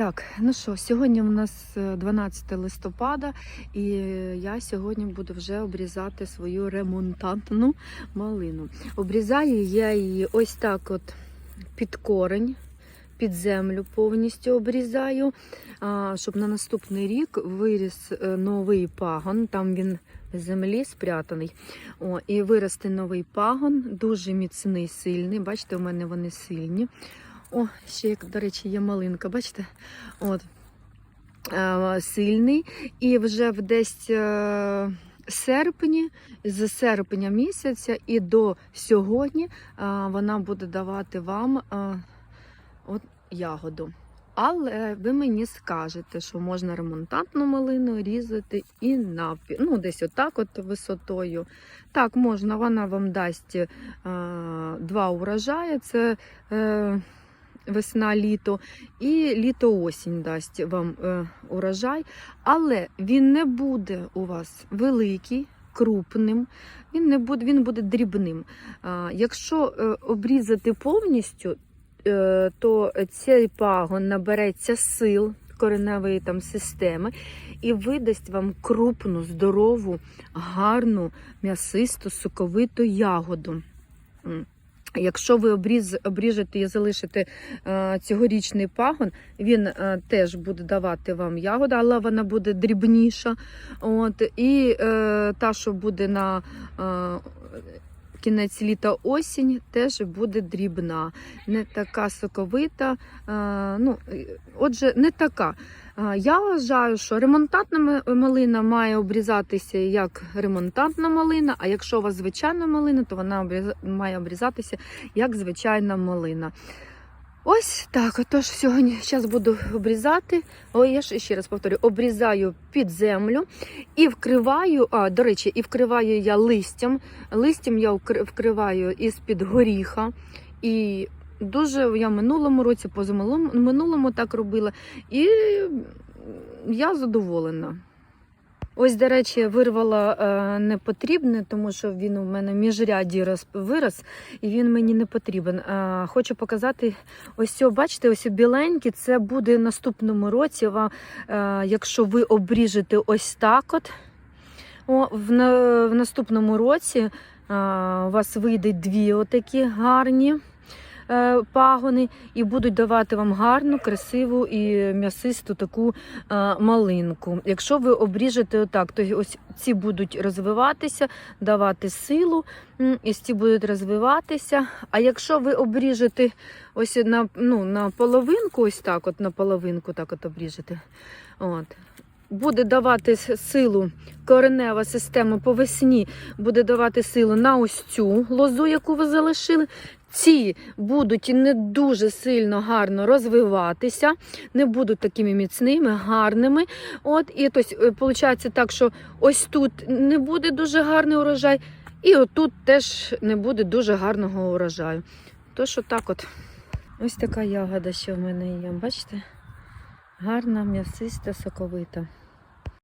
Так, ну що, сьогодні у нас е, 12 листопада, і я сьогодні буду вже обрізати свою ремонтантну малину. Обрізаю я її ось так от під корень, під землю повністю обрізаю, щоб на наступний рік виріс е, новий пагон. Там він в землі спрятаний. О, і виросте новий пагон, дуже міцний, сильний. Бачите, у мене вони сильні. О, ще як, до речі, є малинка, бачите? От. Е, сильний. І вже в десь е, серпні, з серпня місяця і до сьогодні е, вона буде давати вам от, ягоду. Але ви мені скажете, що можна ремонтантну малину різати і навпіл. Ну, десь отак от висотою. Так, можна, вона вам дасть е, два урожаї. Це е, весна-літо, і літо-осінь дасть вам е, урожай. Але він не буде у вас великий, крупним, він не буде, він буде дрібним. А, якщо е, обрізати повністю, е, то цей пагон набереться сил кореневої там системи і видасть вам крупну, здорову, гарну, м'ясисту, соковиту ягоду. Якщо ви обріз, обріжете і залишите е, цьогорічний пагон, він е, теж буде давати вам ягоду, але вона буде дрібніша. От, і е, та, що буде на е, кінець літа осінь, теж буде дрібна, не така соковита. Е, ну, е, отже, не така. Е, Я вважаю, що ремонтантна малина має обрізатися як ремонтантна малина, а якщо у вас звичайна малина, то вона має обрізатися як звичайна малина. Ось так. Отож, сьогодні зараз буду обрізати. Ой, я ж ще раз повторю, обрізаю під землю і вкриваю. А, до речі, і вкриваю я листям. Листям я вкриваю із-під горіха. І дуже я минулому році, позаминулому минулому так робила. І я задоволена. Ось, до речі, вирвала е, непотрібне, тому що він у мене міжряді роз- вирос, і він мені не потрібен. Е, хочу показати ось цього, бачите, ось біленький, це буде в наступному році. Ва- е, якщо ви обріжете ось так от, о, в, на, в наступному році е, у вас вийде дві отакі гарні пагони і будуть давати вам гарну, красиву і м'ясисту таку е, малинку. Якщо ви обріжете отак, то ось ці будуть розвиватися, давати силу, і ці будуть розвиватися. А якщо ви обріжете ось на, ну, на половинку, ось так, от на половинку, так от обріжете. От. Буде давати силу коренева система по весні, буде давати силу на ось цю лозу, яку ви залишили. Ці будуть не дуже сильно гарно розвиватися, не будуть такими міцними, гарними. От, і тобто, виходить так, що ось тут не буде дуже гарний урожай, і отут теж не буде дуже гарного урожаю. Тож, отак от. Ось така ягода, що в мене є. Бачите? Гарна, м'ясиста, соковита.